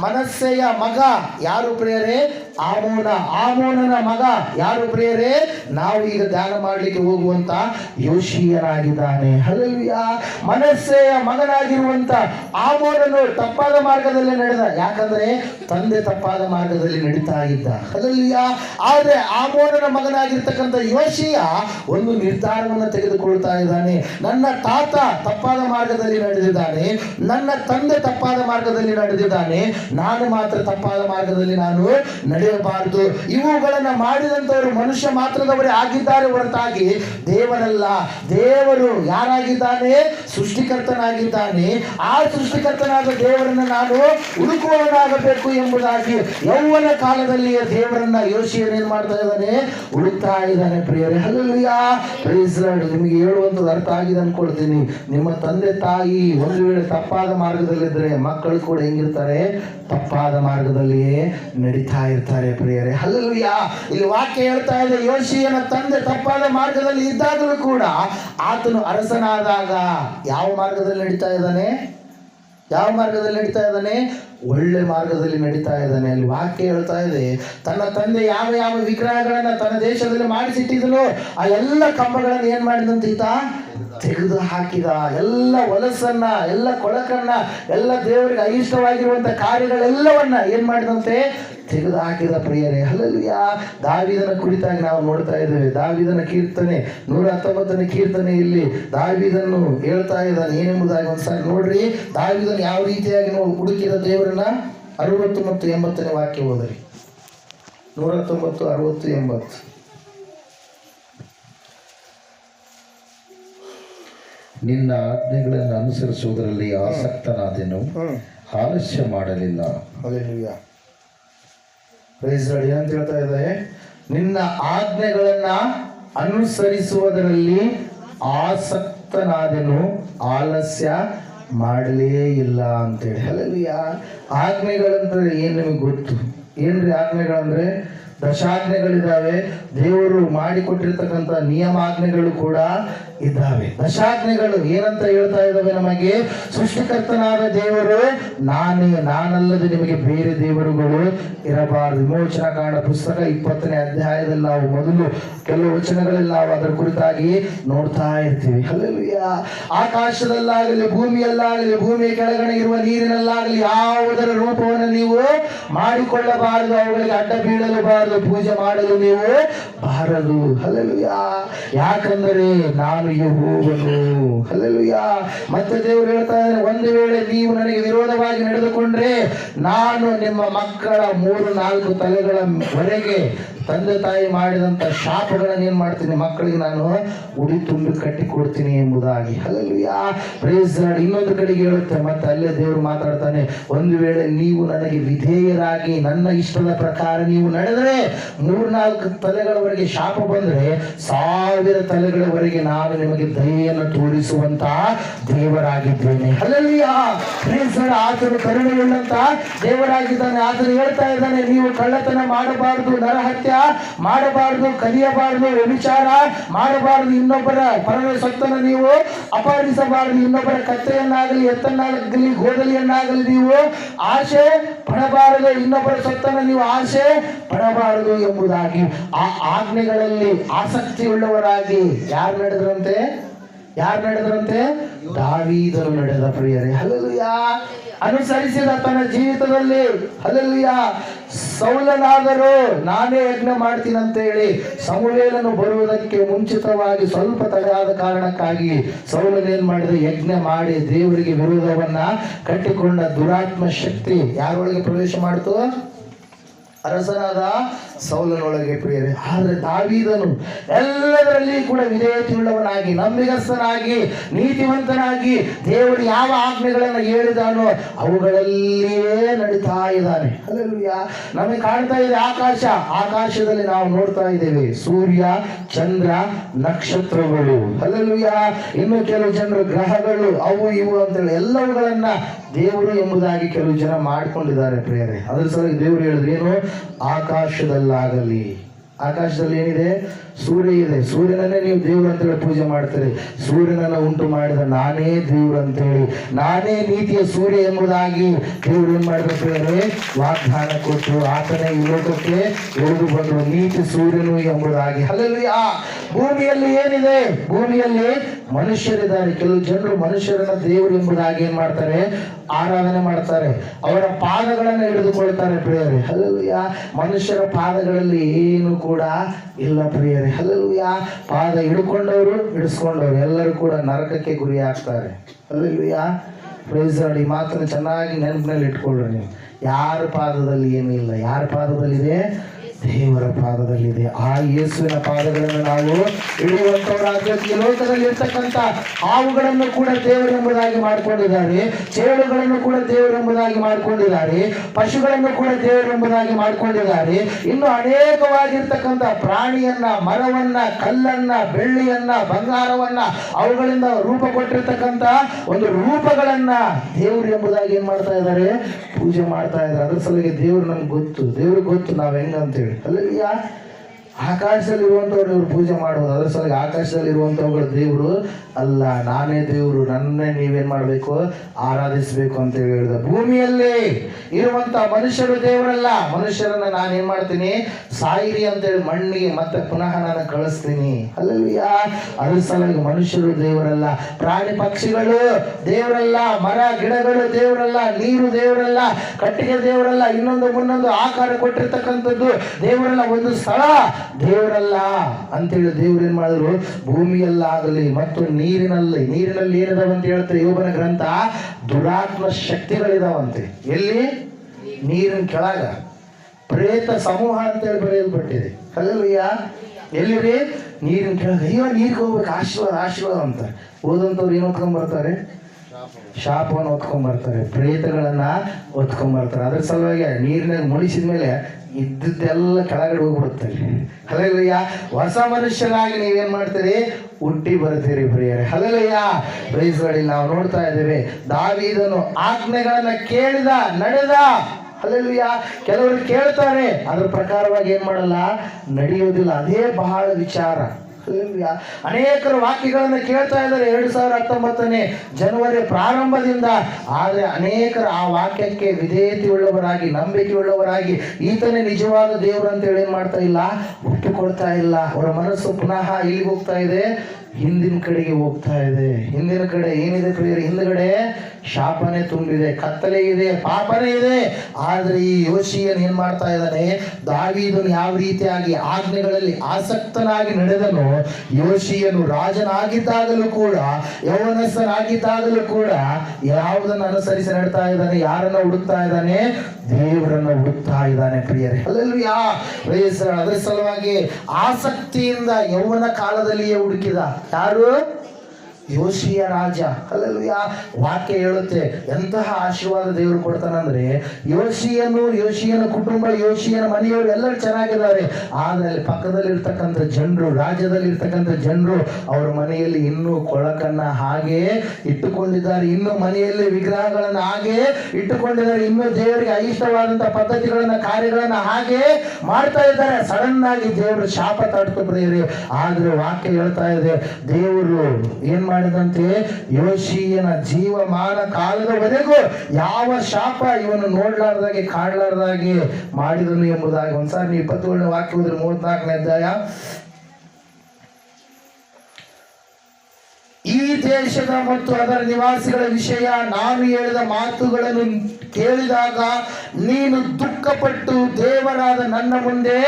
ಮನಸ್ಸೆಯ ಮಗ. ಯಾರು ಪ್ರಿಯರೇ? ಆಮೋನ. ಆಮೋನನ ಮಗ. ಯಾರು ಪ್ರಿಯರೇ? ನಾವು ಈಗ ಧ್ಯಾನ ಮಾಡಲಿಕ್ಕೆ ಹೋಗುವಂತ ಯೋಶಿಯರಾಗಿದ್ದಾನೆ ಹಲವ್ಯಾ ಮನಸ್ಸೆಯ ಮಗನಾಗಿರುವಂತ ಆಮೋನನು ತಪ್ಪಾದ ಮಾರ್ಗದಲ್ಲಿ ನಡೆದ. ಯಾಕಂದ್ರೆ ತಂದೆ ತಪ್ಪಾದ ಮಾರ್ಗದಲ್ಲಿ ನಡೀತಾ ಇದ್ದ. ಹಲವಿಯ ಆದ್ರೆ ಆಮೋನನ ಮಗನಾಗಿರ್ತಕ್ಕಂಥ ಯೋಶಿಯ ಒಂದು ನಿರ್ಧಾರವನ್ನು ತೆಗೆದುಕೊಳ್ತಾ ಇದ್ದಾನೆ. ನನ್ನ ತಾತ ತಪ್ಪಾದ ಮಾರ್ಗದಲ್ಲಿ ನಡೆದಿದ್ದಾನೆ. ನನ್ನ ತಂದೆ ತಪ್ಪಾದ ಮಾರ್ಗದಲ್ಲಿ ನಡೆದಿದ್ದಾನೆ. ನಾನು ಮಾತ್ರ ತಪ್ಪಾದ ಮಾರ್ಗದಲ್ಲಿ ನಾನು ನಡೆಯಬಾರದು. ಇವುಗಳನ್ನ ಮಾಡಿದಂತವರು ಮನುಷ್ಯ ಮಾತ್ರದವರೇ ಆಗಿದ್ದಾರೆ ಹೊರತಾಗಿ ದೇವರಲ್ಲ ದೇವರು ಯಾರಾಗಿದ್ದಾನೆ? ಸೃಷ್ಟಿಕರ್ತನಾಗಿದ್ದಾನೆ. ಆ ಸೃಷ್ಟಿಕರ್ತನಾದ ದೇವರನ್ನ ನಾನು ಹುಡುಕುವವನಾಗಬೇಕು ಎಂಬುದಾಗಿ ಯೌವನ ಕಾಲದಲ್ಲಿಯೇ ದೇವರನ್ನ ಯೋಚನೆ ಏನ್ ಮಾಡ್ತಾ ಇದ್ದಾನೆ? ಹುಡುಕ್ತಾ ಇದ್ದಾನೆ ಪ್ರಿಯರೇ. ಲಾರ್ಡ್ ನಿಮಗೆ ಹೇಳುವಂಥದ್ದು ಅರ್ಥ ಆಗಿದೆ ಅನ್ಕೊಳ್ತೀನಿ. ನಿಮ್ಮ ತಂದೆ ತಾಯಿ ಒಂದು ವೇಳೆ ತಪ್ಪಾದ ಮಾರ್ಗದಲ್ಲಿದ್ದರೆ ಮಕ್ಕಳು ಕೂಡ ಹೆಂಗಿರ್ತಾರೆ? ತಪ್ಪಾದ ಮಾರ್ಗದಲ್ಲಿಯೇ ನಡೀತಾ ಇರ್ತಾರೆ ಪ್ರಿಯರೇ. ಹಲ್ಲುಯ್ಯ ಇಲ್ಲಿ ವಾಕ್ಯ ಹೇಳ್ತಾ ಇದೆ ಯೋಶಿಯನ ತಂದೆ ತಪ್ಪಾದ ಮಾರ್ಗದಲ್ಲಿ ಇದ್ದಾದರೂ ಕೂಡ ಆತನು ಅರಸನಾದಾಗ ಯಾವ ಮಾರ್ಗದಲ್ಲಿ ನಡೀತಾ ಇದ್ದಾನೆ? ಯಾವ ಮಾರ್ಗದಲ್ಲಿ ನಡೀತಾ ಇದ್ದಾನೆ? ಒಳ್ಳೆ ಮಾರ್ಗದಲ್ಲಿ ನಡೀತಾ ಇದ್ದಾನೆ. ಅಲ್ಲಿ ವಾಕ್ಯ ಹೇಳ್ತಾ ಇದೆ, ತನ್ನ ತಂದೆ ಯಾವ ಯಾವ ವಿಗ್ರಹಗಳನ್ನು ತನ್ನ ದೇಶದಲ್ಲಿ ಮಾಡಿಸಿಟ್ಟಿದನು, ಆ ಎಲ್ಲ ಕಂಬಗಳನ್ನು ಏನು ಮಾಡಿದಂತ ಈತ? ತೆಗೆದು ಹಾಕಿದ. ಎಲ್ಲ ಹೊಲಸನ್ನ, ಎಲ್ಲ ಕೊಳಕನ್ನ, ಎಲ್ಲ ದೇವರಿಗೆ ಅಯಿಷ್ಟವಾಗಿರುವಂತ ಕಾರ್ಯಗಳೆಲ್ಲವನ್ನ ಏನ್ ಮಾಡಿದಂತೆ? ತೆಗೆದು ಹಾಕಿದ ಪ್ರಿಯರೇ ಅಲ್ಲಲ್ಯ ದಾವಿದನ ಕುರಿತಾಗಿ ನಾವು ನೋಡ್ತಾ ಇದ್ದೇವೆ. ದಾವಿದನ ಕೀರ್ತನೆ ನೂರ ಹತ್ತೊಂಬತ್ತನೇ ಕೀರ್ತನೆ ಇಲ್ಲಿ ದಾವಿದನ್ನು ಹೇಳ್ತಾ ಇದ್ದಾನೆ. ಏನೆಂಬುದಾಗಿ ಒಂದ್ಸಾರಿ ನೋಡ್ರಿ. ದಾವಿದನ ಯಾವ ರೀತಿಯಾಗಿ ನಾವು ಹುಡುಕಿದ ದೇವರನ್ನ? ಅರವತ್ತು ಮತ್ತು ಎಂಬತ್ತನೇ ವಾಕ್ಯ ಹೋದ್ರಿ ನೂರ ಹತ್ತೊಂಬತ್ತು ಅರವತ್ತು ಎಂಬತ್ತು. ನಿನ್ನ ಆಜ್ಞೆಗಳನ್ನು ಅನುಸರಿಸುವುದರಲ್ಲಿ ಆಸಕ್ತನಾದೆನು. ಆಲಸ್ಯ ಮಾಡಲಿಲ್ಲ. ಏನಂತ ಹೇಳ್ತಾ ಇದ್ದಾರೆ? ನಿನ್ನ ಆಜ್ಞೆಗಳನ್ನ ಅನುಸರಿಸುವುದರಲ್ಲಿ ಆಸಕ್ತನಾದನು, ಆಲಸ್ಯ ಮಾಡಲೇ ಇಲ್ಲ ಅಂತೇಳಿ. ಅಲ್ಲೆಲುಯ್ಯ ಆಜ್ಞೆಗಳಂದ್ರೆ ಏನ್ ನಿಮಗೆ ಗೊತ್ತು? ಏನ್ರಿ ಆಜ್ಞೆಗಳಂದ್ರೆ? ದಶಾಜ್ಞೆಗಳಿದ್ದಾವೆ ದೇವರು ಮಾಡಿಕೊಟ್ಟಿರ್ತಕ್ಕಂಥ ನಿಯಮಾಜ್ಞೆಗಳು ಕೂಡ ಇದ್ದಾವೆ. ದಶಾಜ್ಞೆಗಳು ಏನಂತ ಹೇಳ್ತಾ ಇದ್ದಾವೆ ನಮಗೆ? ಸೃಷ್ಟಿಕರ್ತನಾದ ದೇವರು, ನಾನೇ, ನಾನಲ್ಲದೆ ನಿಮಗೆ ಬೇರೆ ದೇವರುಗಳು ಇರಬಾರದು. ವಿಮೋಚನಾ ಕಾಂಡ ಪುಸ್ತಕ ಇಪ್ಪತ್ತನೇ ಅಧ್ಯಾಯದಲ್ಲಿ ನಾವು ಮೊದಲು ಕೆಲವು ವಚನಗಳಲ್ಲಿ ನಾವು ಅದರ ಕುರಿತಾಗಿ ನೋಡ್ತಾ ಇರ್ತೀವಿ. ಅಲ್ಲಿಯ ಆಕಾಶದಲ್ಲಾಗಲಿ, ಭೂಮಿಯಲ್ಲಾಗಲಿ, ಭೂಮಿಯ ಕೆಳಗಡೆ ಇರುವ ನೀರಿನಲ್ಲಾಗಲಿ ಯಾವುದರ ರೂಪವನ್ನು ನೀವು ಮಾಡಿಕೊಳ್ಳಬಾರದು, ಅವುಗಳಿಗೆ ಅಡ್ಡ ಬೀಳಲಬಾರದು ಪೂಜೆ ಮಾಡಲು ನೀವು ಬಾರದು. ಅಲ್ಲಿಯ ಯಾಕಂದರೆ ನಾನು ಯೆಹೋವನು ಯಾ ಮತ್ತೆ ದೇವರು ಹೇಳ್ತಾ ಇದ್ದಾರೆ ಒಂದು ವೇಳೆ ನೀವು ನನಗೆ ವಿರೋಧವಾಗಿ ನಡೆದುಕೊಂಡ್ರೆ, ನಾನು ನಿಮ್ಮ ಮಕ್ಕಳ ಮೂರು ನಾಲ್ಕು ತಲೆಗಳ ವರೆಗೆ ತಂದೆ ತಾಯಿ ಮಾಡಿದಂತ ಶಾಪಗಳನ್ನು ಏನ್ ಮಾಡ್ತೀನಿ ಮಕ್ಕಳಿಗೆ ನಾನು? ಉಡಿ ತುಂಬಿ ಕಟ್ಟಿ ಕೊಡ್ತೀನಿ ಎಂಬುದಾಗಿ. ಅಲ್ಲಲ್ವಿಯ ಪ್ರೇಸ್ ಇನ್ನೊಂದು ಕಡೆಗೆ ಹೇಳುತ್ತೆ, ಮತ್ತೆ ಅಲ್ಲೇ ದೇವರು ಮಾತಾಡ್ತಾನೆ, ಒಂದು ವೇಳೆ ನೀವು ನನಗೆ ವಿಧೇಯರಾಗಿ ನನ್ನ ಇಷ್ಟದ ಪ್ರಕಾರ ನೀವು ನಡೆದರೆ, ಮೂರ್ನಾಲ್ಕು ತಲೆಗಳವರೆಗೆ ಶಾಪ ಬಂದ್ರೆ, ಸಾವಿರ ತಲೆಗಳವರೆಗೆ ನಾನು ನಿಮಗೆ ದಯೆಯನ್ನು ತೋರಿಸುವಂತಹ ದೇವರಾಗಿದ್ದೇನೆ. ಅಲ್ಲಲ್ಲಿಯ ಆತನು ಕರುಣೆಯುಳ್ಳಂತ ದೇವರಾಗಿದ್ದಾನೆ. ಆತನು ಹೇಳ್ತಾ ಇದ್ದಾನೆ, ನೀವು ಕಳ್ಳತನ ಮಾಡಬಾರದು, ನರಹತ್ಯ ಮಾಡಬಾರದು, ಕಲಿಯಬಾರದು, ವ್ಯಭಿಚಾರ ಮಾಡಬಾರದು. ಇನ್ನೊಬ್ಬರ ಪರರ ಸೊತ್ತನ್ನು ನೀವು ಅಪಹರಿಸಬಾರದು. ಇನ್ನೊಬ್ಬರ ಕತ್ತೆಯನ್ನಾಗಲಿ, ಎತ್ತನ್ನಾಗಲಿ, ಗೋದಲಿಯನ್ನಾಗಲಿ ನೀವು ಆಸೆ ಪಡಬಾರದು. ಇನ್ನೊಬ್ಬರ ಸೊತ್ತನ್ನು ನೀವು ಆಸೆ ಪಡಬಾರದು ಎಂಬುದಾಗಿ ಆ ಆಜ್ಞೆಗಳಲ್ಲಿ ಆಸಕ್ತಿ ಉಳ್ಳವರಾಗಿ ಯಾರು ನಡೆದ್ರಂತೆ? ಯಾರು ನಡೆದ್ರಂತೆ? ದಾವಿದರು ನಡೆದ ಪ್ರಿಯರೇ. ಹಲಲುಯ ಅನುಸರಿಸಿದ ತನ್ನ ಜೀವಿತದಲ್ಲಿ. ಹಲಲುಯ ಸೌಲನಾದರೂ ನಾನೇ ಯಜ್ಞ ಮಾಡ್ತೀನಂತ ಹೇಳಿ ಸಮುವೇಲನು ಬರುವುದಕ್ಕೆ ಮುಂಚಿತವಾಗಿ ಸ್ವಲ್ಪ ತಡೆಯಾದ ಕಾರಣಕ್ಕಾಗಿ ಸೌಲನೇನ್ ಮಾಡಿದ್ರೆ ಮಾಡಿದ? ಯಜ್ಞ ಮಾಡಿ ದೇವರಿಗೆ ವಿರೋಧವನ್ನ ಕಟ್ಟಿಕೊಂಡ ದುರಾತ್ಮ ಶಕ್ತಿ ಯಾರೊಳಗೆ ಪ್ರವೇಶ ಮಾಡ್ತು? ಅರಸನಾದ ಸೌಲನೊಳಗೆ ಪ್ರಿಯರೇ ಆದರೆ ದಾವಿದನು ಎಲ್ಲದರಲ್ಲಿ ಕೂಡ ವಿಧೇಯತೆಯುಳ್ಳವನಾಗಿ, ನಂಬಿಗಸ್ತನಾಗಿ, ನೀತಿವಂತನಾಗಿ, ದೇವರು ಯಾವ ಆಜ್ಞೆಗಳನ್ನು ಹೇಳಿದಾನೋ ಅವುಗಳಲ್ಲಿಯೇ ನಡೀತಾ ಇದ್ದಾನೆ. ಅಲ್ಲೆಲ್ಲೂಯ್ಯ ನಮಗೆ ಕಾಣ್ತಾ ಇದೆ ಆಕಾಶ. ಆಕಾಶದಲ್ಲಿ ನಾವು ನೋಡ್ತಾ ಇದ್ದೇವೆ ಸೂರ್ಯ, ಚಂದ್ರ, ನಕ್ಷತ್ರಗಳು. ಅಲ್ಲೆಲ್ಲೂಯ್ಯ ಇನ್ನು ಕೆಲವು ಜನರು ಗ್ರಹಗಳು ಅವು ಇವು ಅಂತೇಳಿ ಎಲ್ಲವುಗಳನ್ನ ದೇವರು ಎಂಬುದಾಗಿ ಕೆಲವು ಜನ ಮಾಡ್ಕೊಂಡಿದ್ದಾರೆ ಪ್ರೇರೆ ಅದ್ರ ಸಲುವಾಗಿ ದೇವರು ಹೇಳಿದ್ರು, ಏನು? ಆಕಾಶದಲ್ಲಾಗಲಿ. ಆಕಾಶದಲ್ಲಿ ಏನಿದೆ? ಸೂರ್ಯ ಇದೆ. ಸೂರ್ಯನನ್ನೇ ನೀವು ದೇವ್ರು ಅಂತೇಳಿ ಪೂಜೆ ಮಾಡ್ತೀರಿ. ಸೂರ್ಯನನ್ನ ಉಂಟು ಮಾಡಿದ ನಾನೇ ದೇವ್ರು ಅಂತೇಳಿ ನಾನೇ ನೀತಿಯ ಸೂರ್ಯ ಎಂಬುದಾಗಿ ದೇವ್ರು ಏನ್ ಪ್ರಿಯರೇ ವಾಗ್ದಾನ ಕೊಟ್ಟು ಆತನೇ ಈ ಲೋಕಕ್ಕೆ ಎಳೆದು ಬಂದರು ನೀತಿ ಸೂರ್ಯನು ಎಂಬುದಾಗಿ. ಅಲ್ಲಲ್ಲಿ ಆ ಭೂಮಿಯಲ್ಲಿ ಏನಿದೆ? ಭೂಮಿಯಲ್ಲಿ ಮನುಷ್ಯರಿದ್ದಾರೆ. ಕೆಲವು ಜನರು ಮನುಷ್ಯರನ್ನ ದೇವರು ಎಂಬುದಾಗಿ ಏನ್ ಮಾಡ್ತಾರೆ? ಆರಾಧನೆ ಮಾಡ್ತಾರೆ. ಅವರ ಪಾದಗಳನ್ನು ಹಿಡಿದುಕೊಳ್ತಾರೆ ಪ್ರಿಯರೇ. ಅಲ್ಲಲ್ಲಿ ಮನುಷ್ಯರ ಪಾದಗಳಲ್ಲಿ ಏನು ಕೂಡ ಇಲ್ಲ ಪ್ರಿಯರೇ. ಹಲಲುಯ ಪಾದ ಹಿಡ್ಕೊಂಡವರು ಹಿಡಿಸ್ಕೊಂಡವರು. ಎಲ್ಲರೂ ಕೂಡ ನರಕಕ್ಕೆ ಗುರಿ ಆಗ್ತಾರೆ ಹಲಲುಯ ಪ್ರೈಸ್ ಈ ಮಾತನ್ನು ಚೆನ್ನಾಗಿ ನೆನಪಿನಲ್ಲಿ ಇಟ್ಕೊಳ್ರಿ ನೀವು. ಯಾರ ಪಾದದಲ್ಲಿ ಇಲ್ಲ. ಯಾರ ಪಾದದಲ್ಲಿದೆ? ದೇವರ ಪಾದದಲ್ಲಿದೆ. ಆ ಯೇಸುವಿನ ಪಾದಗಳನ್ನು ನಾವು ರಾಜ್ಯದ ಲೋಕದಲ್ಲಿ ಇರ್ತಕ್ಕಂಥ ಹಾವುಗಳನ್ನು ಕೂಡ ದೇವರೆಂಬುದಾಗಿ ಮಾಡಿಕೊಂಡಿದ್ದಾರೆ. ಚೇಳುಗಳನ್ನು ಕೂಡ ದೇವರೆಂಬುದಾಗಿ ಮಾಡಿಕೊಂಡಿದ್ದಾರೆ. ಪಶುಗಳನ್ನು ಕೂಡ ದೇವರೆಂಬುದಾಗಿ ಮಾಡಿಕೊಂಡಿದ್ದಾರೆ. ಇನ್ನು ಅನೇಕವಾಗಿರ್ತಕ್ಕಂಥ ಪ್ರಾಣಿಯನ್ನ, ಮರವನ್ನ, ಕಲ್ಲನ್ನ, ಬೆಳ್ಳಿಯನ್ನ, ಬಂಗಾರವನ್ನ ಅವುಗಳಿಂದ ರೂಪ ಕೊಟ್ಟಿರ್ತಕ್ಕಂಥ ಒಂದು ರೂಪಗಳನ್ನ ದೇವರು ಎಂಬುದಾಗಿ ಏನ್ ಮಾಡ್ತಾ ಇದ್ದಾರೆ? ಪೂಜೆ ಮಾಡ್ತಾ ಇದ್ದಾರೆ. ಅದ್ರ ಸಲುವಾಗಿ ದೇವ್ರು ನಮ್ಗೆ ಗೊತ್ತು. ದೇವ್ರಿಗೆ ಗೊತ್ತು. ನಾವ್ ಹೆಂಗ ಅಂತೇಳಿ ಅಲ್ಲಯ್ಯ ಆಕಾಶದಲ್ಲಿ ಇರುವಂತವ್ರು ಇವ್ರು ಪೂಜೆ ಮಾಡೋದು ಅದ್ರ ಸಲ ಆಕಾಶದಲ್ಲಿ ದೇವರು. ಅಲ್ಲ, ನಾನೇ ದೇವರು, ನನ್ನೇ ನೀವೇನ್ ಮಾಡ್ಬೇಕು? ಆರಾಧಿಸ್ಬೇಕು ಅಂತ ಹೇಳಿ ಹೇಳಿದ ಭೂಮಿಯಲ್ಲಿ ಇರುವಂತ ಮನುಷ್ಯರು ದೇವರಲ್ಲ. ಮನುಷ್ಯರನ್ನ ನಾನು ಏನ್ ಮಾಡ್ತೀನಿ? ಸಾಯಿರಿ ಅಂತೇಳಿ ಮಣ್ಣಿಗೆ ಮತ್ತೆ ಪುನಃ ನಾನು ಕಳಿಸ್ತೀನಿ. ಅಲ್ಲಿಯ ಅದ್ರ ಸಲುವಾಗಿ ಮನುಷ್ಯರು ದೇವರಲ್ಲ. ಪ್ರಾಣಿ ಪಕ್ಷಿಗಳು ದೇವರಲ್ಲ. ಮರ, ಗಿಡಗಳು ದೇವರಲ್ಲ. ನೀರು ದೇವರಲ್ಲ. ಕಟ್ಟಿಗೆ ದೇವರಲ್ಲ. ಇನ್ನೊಂದು ಮುನ್ನೊಂದು ಆಕಾರ ಕೊಟ್ಟಿರ್ತಕ್ಕಂಥದ್ದು ದೇವರಲ್ಲ. ಒಂದು ಸ್ಥಳ. ದೇವರಲ್ಲ ಅಂತೇಳಿ ದೇವ್ರು ಏನ್ ಮಾಡಿದ್ರು? ಭೂಮಿಯಲ್ಲಾಗಲಿ ಮತ್ತು ನೀರಿನಲ್ಲಿ ನೀರಿನಲ್ಲಿ ಏನಿದಾವ ಅಂತ ಹೇಳ್ತಾರೆ ಯೋಗನ ಗ್ರಂಥ? ದುರಾತ್ಮ ಶಕ್ತಿಗಳಿದಾವಂತೆ. ಎಲ್ಲಿ? ನೀರಿನ ಕೆಳಗ. ಪ್ರೇತ ಸಮೂಹ ಅಂತೇಳಿ ಬರೆಯಲ್ಪಟ್ಟಿದೆ. ಎಲ್ಲಿ ರೀ ನೀರಿನ ಕೆಳಗೆ. ಅಯ್ಯೋ ನೀರಿಗೆ ಹೋಗ್ಬೇಕು ಆಶೀರ್ವಾದ ಆಶೀರ್ವಾದ ಅಂತ. ಓದಂತವ್ರು ಏನು ಬರ್ತಾರೆ? ಶಾಪವನ್ನು ಪ್ರೇತಗಳನ್ನ ಹೊತ್ಕೊಂಡ್ ಬರ್ತಾರೆ. ಅದ್ರ ಸಲುವಾಗಿ ನೀರಿನಾಗ ಮುಳಿಸಿದ ಮೇಲೆ ಇದ್ದದ್ದೆಲ್ಲ ಕೆಳಗಡೆ ಹೋಗ್ಬಿಡುತ್ತೆ. ಹಲಲಯ್ಯ ಹೊಸ ಮನುಷ್ಯನಾಗಿ ನೀವೇನ್ ಮಾಡ್ತೀರಿ? ಹುಟ್ಟಿ ಬರ್ತೀರಿ ಪ್ರಿಯರೇ. ಹಲಲಯ್ಯ ಪ್ರೈಸ್ಗಳಲ್ಲಿ ನಾವು ನೋಡ್ತಾ ಇದ್ದೇವೆ, ದಾವೀದನು ಆಜ್ಞೆಗಳನ್ನ ಕೇಳಿದ, ನಡೆದ. ಅಲ್ಲೆಲ್ಲುಯ್ಯ ಕೆಲವರು ಕೇಳ್ತಾರೆ, ಅದ್ರ ಪ್ರಕಾರವಾಗಿ ಏನ್ ಮಾಡಲ್ಲ? ನಡೆಯೋದಿಲ್ಲ. ಅದೇ ಬಹಳ ವಿಚಾರ. ಅನೇಕರು ವಾಕ್ಯಗಳನ್ನು ಕೇಳ್ತಾ ಇದ್ದಾರೆ. ಎರಡು ಸಾವಿರ ಹತ್ತೊಂಬತ್ತನೇ ಜನವರಿ ಪ್ರಾರಂಭದಿಂದ, ಆದರೆ ಅನೇಕರು ಆ ವಾಕ್ಯಕ್ಕೆ ವಿಧೇಯತೆ ಉಳ್ಳವರಾಗಿ ನಂಬಿಕೆ ಉಳ್ಳವರಾಗಿ ಈತನೇ ನಿಜವಾದ ದೇವರು ಅಂತ ಹೇಳಿ ಏನ್ ಮಾಡ್ತಾ ಇಲ್ಲ? ಒಪ್ಪಿಕೊಳ್ತಾ ಇಲ್ಲ. ಅವರ ಮನಸ್ಸು ಪುನಃ ಇಲ್ಲಿಗೆ ಹೋಗ್ತಾ ಇದೆ. ಹಿಂದಿನ ಕಡೆಗೆ ಹೋಗ್ತಾ ಇದೆ. ಹಿಂದಿನ ಕಡೆ ಏನಿದೆ ಪ್ರಿಯರೇ ಹಿಂದಗಡೆ ಶಾಪನೆ ತುಂಬಿದೆ, ಕತ್ತಲೆ ಇದೆ, ಪಾಪನೇ ಇದೆ. ಆದ್ರೆ ಈ ಯೋಶಿಯನ್ ಏನ್ ಮಾಡ್ತಾ ಇದ್ದಾನೆ? ದಾವೀದನು ಯಾವ ರೀತಿಯಾಗಿ ಆಜ್ಞೆಗಳಲ್ಲಿ ಆಸಕ್ತನಾಗಿ ನಡೆದನು ಯೋಶಿಯನು ರಾಜನಾಗಿದ್ದಾಗಲೂ ಕೂಡ, ಯೌವನಸ್ಥನಾಗಿದ್ದಾಗಲೂ ಕೂಡ ಯಾವುದನ್ನು ಅನುಸರಿಸಿ ನಡ್ತಾ ಇದ್ದಾನೆ? ಯಾರನ್ನ ಹುಡುಕ್ತಾ ಇದ್ದಾನೆ? ದೇವರನ್ನ ಹುಡುಕ್ತಾ ಇದ್ದಾನೆ ಪ್ರಿಯರೇ. ಅಲ್ಲೆಲ್ಲೂಯಾ ವಯಸ್ಸರ ಅದರ ಸಲುವಾಗಿ ಆಸಕ್ತಿಯಿಂದ ಯೌವನ ಕಾಲದಲ್ಲಿಯೇ ಹುಡುಕಿದ. ಯಾರು? ಯೋಶಿಯ ರಾಜ. ಅಲ್ಲೆಲ್ಲ ವಾಕ್ಯ ಹೇಳುತ್ತೆ, ಎಂತಹ ಆಶೀರ್ವಾದ ದೇವರು ಕೊಡ್ತಾನಂದ್ರೆ ಯೋಶಿಯನ್ನು ಯೋಶಿಯನ ಕುಟುಂಬ ಯೋಶಿಯನ ಮನೆಯವರು ಎಲ್ಲರೂ ಚೆನ್ನಾಗಿದ್ದಾರೆ. ಆದರೆ ಪಕ್ಕದಲ್ಲಿರ್ತಕ್ಕಂಥ ಜನರು, ರಾಜ್ಯದಲ್ಲಿರ್ತಕ್ಕಂಥ ಜನರು ಅವ್ರ ಮನೆಯಲ್ಲಿ ಇನ್ನೂ ಕೊಳಕನ್ನ ಹಾಗೆ ಇಟ್ಟುಕೊಂಡಿದ್ದಾರೆ. ಇನ್ನೂ ಮನೆಯಲ್ಲಿ ವಿಗ್ರಹಗಳನ್ನು ಹಾಗೆ ಇಟ್ಟುಕೊಂಡಿದ್ದಾರೆ. ಇನ್ನೂ ದೇವರಿಗೆ ಇಷ್ಟವಾದಂತಹ ಪದ್ಧತಿಗಳನ್ನ, ಕಾರ್ಯಗಳನ್ನ ಹಾಗೆ ಮಾಡ್ತಾ ಇದ್ದಾರೆ. ಸಡನ್ ಆಗಿ ದೇವರು ಶಾಪ ತಡ್ಕೊಬ್ರಿ ಆದ್ರೆ ವಾಕ್ಯ ಹೇಳ್ತಾ ಇದೆ, ದೇವರು ಏನ್ ಮಾಡಿದಂತೆ ಯೋಶಿಯನ ಜೀವಮಾನ ಕಾಲದವರೆಗೂ ಯಾವ ಶಾಪ ಇವನು ನೋಡ್ಲಾರ್ದಾಗೆ, ಕಾಡ್ಲಾರ್ದಾಗೆ ಮಾಡಿದನು ಎಂಬುದಾಗಿ ಒಂದ್ಸಾರಿ ನೀವು ಇಪ್ಪತ್ತೇಳನೇ ವಾಕ್ಯ ಹೋದ್ರೆ ಮೂವತ್ನಾಲ್ಕನೇ ಅಧ್ಯಾಯ. ಈ ದೇಶದ ಮತ್ತು ಅದರ ನಿವಾಸಿಗಳ ವಿಷಯ ನಾನು ಹೇಳಿದ ಮಾತುಗಳನ್ನು ಕೇಳಿದಾಗ ನೀನು ದುಃಖಪಟ್ಟು ದೇವರಾದ ನನ್ನ ಮುಂದೆ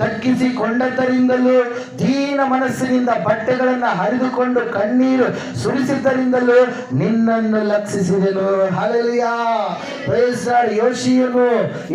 ತಗ್ಗಿಸಿಕೊಂಡದ್ದರಿಂದಲೂ, ದೀನ ಮನಸ್ಸಿನಿಂದ ಬಟ್ಟೆಗಳನ್ನು ಹರಿದುಕೊಂಡು ಕಣ್ಣೀರು ಸುರಿಸಿದ್ದರಿಂದಲೂ ನಿನ್ನನ್ನು ಲಕ್ಷಿಸಿದೆನು. ಹಾಲೆಲುಯ ಯೋಶಿಯನು